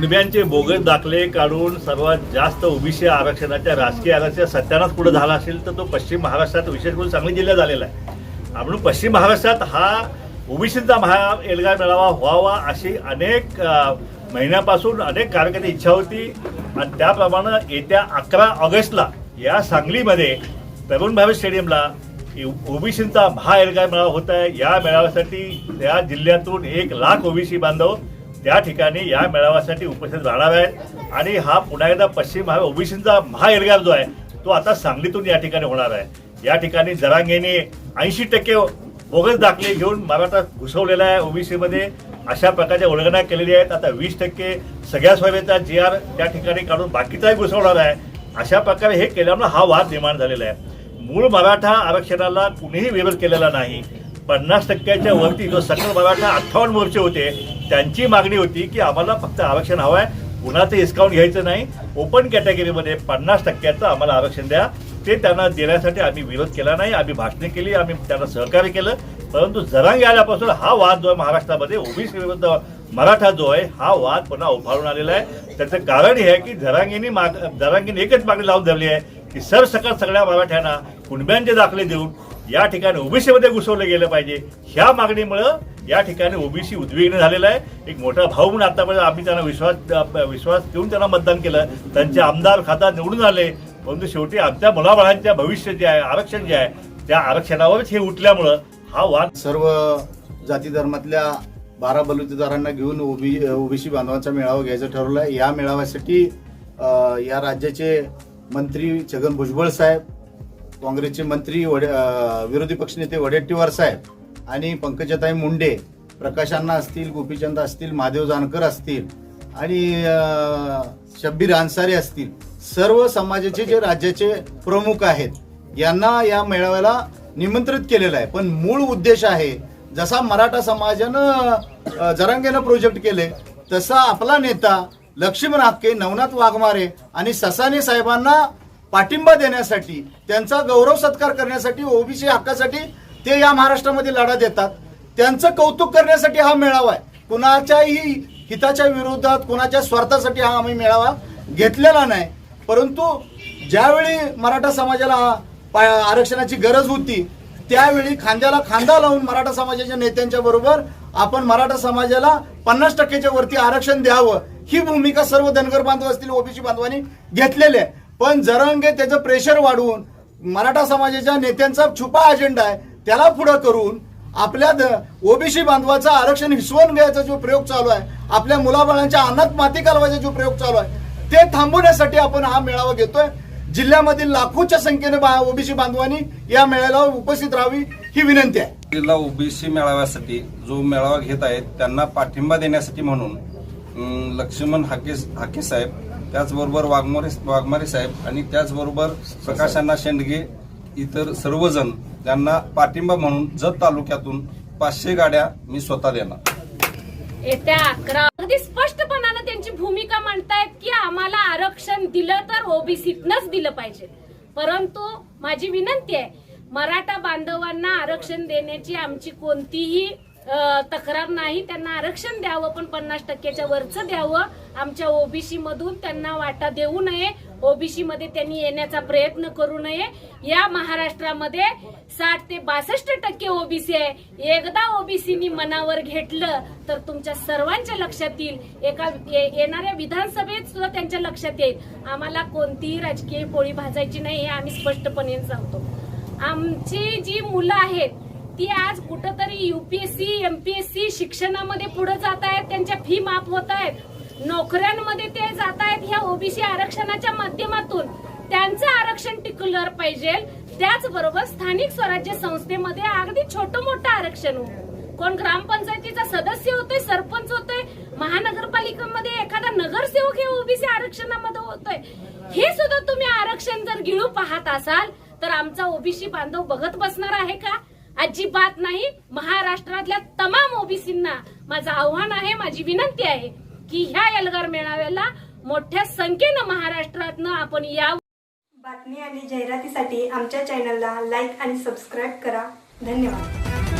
कुणब्यांचे bogus दाखले काढून सर्वात जास्त ओबीसी आरक्षणाच्या राजकीय आरक्षण सत्यानाच पुढे झाला असेल तर तो पश्चिम महाराष्ट्रात विशेष करून सांगली जिल्ह्यात झालेला आहे. म्हणून पश्चिम महाराष्ट्रात हा ओबीसीचा महा एल्गार मेळावा व्हावा अशी अनेक महिन्यापासून अनेक कार्यकर्ते इच्छा होती. आणि त्याप्रमाणे येत्या अकरा ऑगस्टला या सांगलीमध्ये तरुण भावे स्टेडियमला ओबीसींचा महा एल्गार मेळावा होत आहे. या मेळाव्यासाठी त्या जिल्ह्यातून एक लाख ओबीसी बांधव त्या ठिकाणी या मेळाव्यासाठी उपस्थित राहणार आहेत आणि हा पुन्हा एकदा पश्चिम महा ओबीसीचा महा जो आहे तो आता सांगलीतून या ठिकाणी होणार आहे. या ठिकाणी जरांगेने ऐंशी टक्के बोगस दाखले घेऊन मराठा घुसवलेला आहे ओबीसीमध्ये. अशा प्रकारच्या उल्लंघना केलेली आहेत. आता वीस टक्के सगळ्या सोयीचा जी आर त्या ठिकाणी काढून बाकीचाही घुसवणार आहे. अशा प्रकारे हे केल्यामुळे हा वाद निर्माण झालेला आहे. मूळ मराठा आरक्षणाला कुणीही विरोध केलेला नाही. पन्नास टक्क्याच्या वरती जो सकल मराठा अठ्ठावन्न मोर्चे होते त्यांची मागणी होती की आम्हाला फक्त आरक्षण हवं आहे कुणाचं डिस्काउंट घ्यायचं नाही. ओपन कॅटेगरीमध्ये पन्नास टक्क्याचं आम्हाला आरक्षण द्या. ते त्यांना देण्यासाठी आम्ही विरोध केला नाही. आम्ही भाषणे केली. आम्ही त्यांना सहकार्य केलं. परंतु जरांग आल्यापासून हा वाद जो आहे महाराष्ट्रामध्ये ओबीसी विरुद्ध मराठा जो आहे हा वाद पुन्हा उभारून आलेला आहे. त्याचं कारण हे आहे की जरांगेनी माग जरांगेने एकच मागणी लावून धरली आहे की सरसकट सगळ्या मराठ्यांना कुणब्यांचे दाखले देऊन या ठिकाणी ओबीसीमध्ये घुसवलं गेलं पाहिजे. ह्या मागणीमुळं या ठिकाणी ओबीसी उद्विग्न झालेला आहे. एक मोठा भाऊ म्हणून आतापर्यंत आम्ही त्यांना विश्वास विश्वास देऊन त्यांना मतदान केलं. त्यांचे आमदार खासदार निवडून आले. परंतु शेवटी आमच्या मुलाबाळांच्या भविष्य जे आहे आरक्षण जे आहे त्या आरक्षणावरच हे उठल्यामुळं हा वाद सर्व जाती धर्मातल्या बारा बलुतेदारांना घेऊन ओबी ओबीसी बांधवांचा मेळावा घ्यायचं ठरवलं आहे. या मेळाव्यासाठी या राज्याचे मंत्री छगन भुजबळ साहेब काँग्रेसचे मंत्री वडे विरोधी पक्षनेते वडेट्टीवार साहेब आणि पंकजाताई मुंडे प्रकाश अण्णा असतील गोपीचंद असतील महादेव जानकर असतील आणि शब्बीर अन्सारी असतील सर्व समाजाचे जे राज्याचे प्रमुख आहेत यांना या मेळाव्याला निमंत्रित केलेलं आहे. पण मूळ उद्देश आहे जसा मराठा समाजानं जरांगेनं प्रोजेक्ट केले तसा आपला नेता लक्ष्मण हाके नवनाथ वाघमारे आणि ससाने साहेबांना पाठिंबा देण्यासाठी त्यांचा गौरव सत्कार करण्यासाठी ओबीसी हक्कासाठी ते या महाराष्ट्रामध्ये लढा देतात. त्यांचं कौतुक करण्यासाठी हा मेळावा आहे. कुणाच्याही हिताच्या विरोधात कुणाच्या स्वार्थासाठी हा आम्ही मेळावा घेतलेला नाही. परंतु ज्यावेळी मराठा समाजाला आरक्षणाची गरज होती त्यावेळी खांद्याला खांदा लावून मराठा समाजाच्या नेत्यांच्या बरोबर आपण मराठा समाजाला पन्नास टक्क्याच्या वरती आरक्षण द्यावं ही भूमिका सर्व धनगर बांधव असतील ओबीसी बांधवांनी घेतलेली आहे. पण जरंगे त्याचं प्रेशर वाढवून मराठा समाजाच्या नेत्यांचा छुपा अजेंडा आहे त्याला पुढं करून आपल्या ओबीसी बांधवाचं आरक्षण हिसवून घ्यायचा जो प्रयोग चालू आहे आपल्या मुलाबाळांच्या अन्नात माती घालवायचा जो प्रयोग चालू आहे ते थांबवण्यासाठी आपण हा मेळावा घेतोय. जिल्ह्यामधील लाखोच्या संख्येने ओबीसी बांधवांनी या मेळाव्याला उपस्थित राहावी ही विनंती आहे. जिल्हा ओबीसी मेळाव्यासाठी जो मेळावा घेत आहेत त्यांना पाठिंबा देण्यासाठी म्हणून लक्ष्मण हाके हाके साहेब त्याचबरोबर वाघमोरे वाघमारे साहेब आणि त्याचबरोबर प्रकाशांना शेंडगे इतर सर्वजण त्यांना पाठिंबा म्हणून जत तालुक्यातून पाचशे गाड्या मी स्वतः देणार. येत्या अकरा अगदी स्पष्टपणानं त्यांची भूमिका मांडतायत की आम्हाला आरक्षण दिलं तर ओबीसीतनच दिलं पाहिजे. परंतु माझी विनंती आहे मराठा बांधवांना आरक्षण देण्याची आमची कोणतीही तक्रार नाही त्यांना आरक्षण द्यावं पण पन्नास टक्क्याच्या वरचं द्यावं. आमच्या ओबीसी मधून त्यांना वाटा देऊ नये. ओबीसी मध्ये त्यांनी येण्याचा प्रयत्न करू नये. या महाराष्ट्रामध्ये साठ ते बासष्ट टक्के ओबीसी आहे. एकदा ओबीसीनी मनावर घेतलं तर तुमच्या सर्वांच्या लक्षात येईल. एका ये- येणाऱ्या विधानसभेत सुद्धा त्यांच्या लक्षात येईल. आम्हाला कोणतीही राजकीय पोळी भाजायची नाही हे आम्ही स्पष्टपणे सांगतो. आमची जी मुलं आहेत ती आज कुठंतरी युपीएससी एमपीएससी शिक्षणामध्ये पुढे जात आहेत त्यांच्या फी माफ होत आहेत. नोकऱ्यांमध्ये ते जात आहेत ह्या ओबीसी आरक्षणाच्या माध्यमातून. त्यांचं आरक्षण टिकलं पाहिजे. त्याचबरोबर स्थानिक स्वराज्य संस्थेमध्ये अगदी छोटं मोठं आरक्षण हो. कोण ग्रामपंचायतीचा सदस्य होतोय सरपंच होतोय महानगरपालिकेमध्ये एखादा नगरसेवक हे ओबीसी आरक्षणामध्ये होतोय. हे सुद्धा तुम्ही आरक्षण जर गिळू पाहत असाल तर आमचा ओबीसी बांधव बघत बसणार आहे का? अजिबात नाही. महाराष्ट्रातल्या तमाम ओबीसींना माझं आव्हान आहे माझी विनंती आहे की ह्या एल्गार मेळाव्याला मोठ्या संख्येनं महाराष्ट्रातनं आपण या बातमी आणि जाहिरातीसाठी आमच्या चॅनलला लाईक आणि सबस्क्राईब करा. धन्यवाद.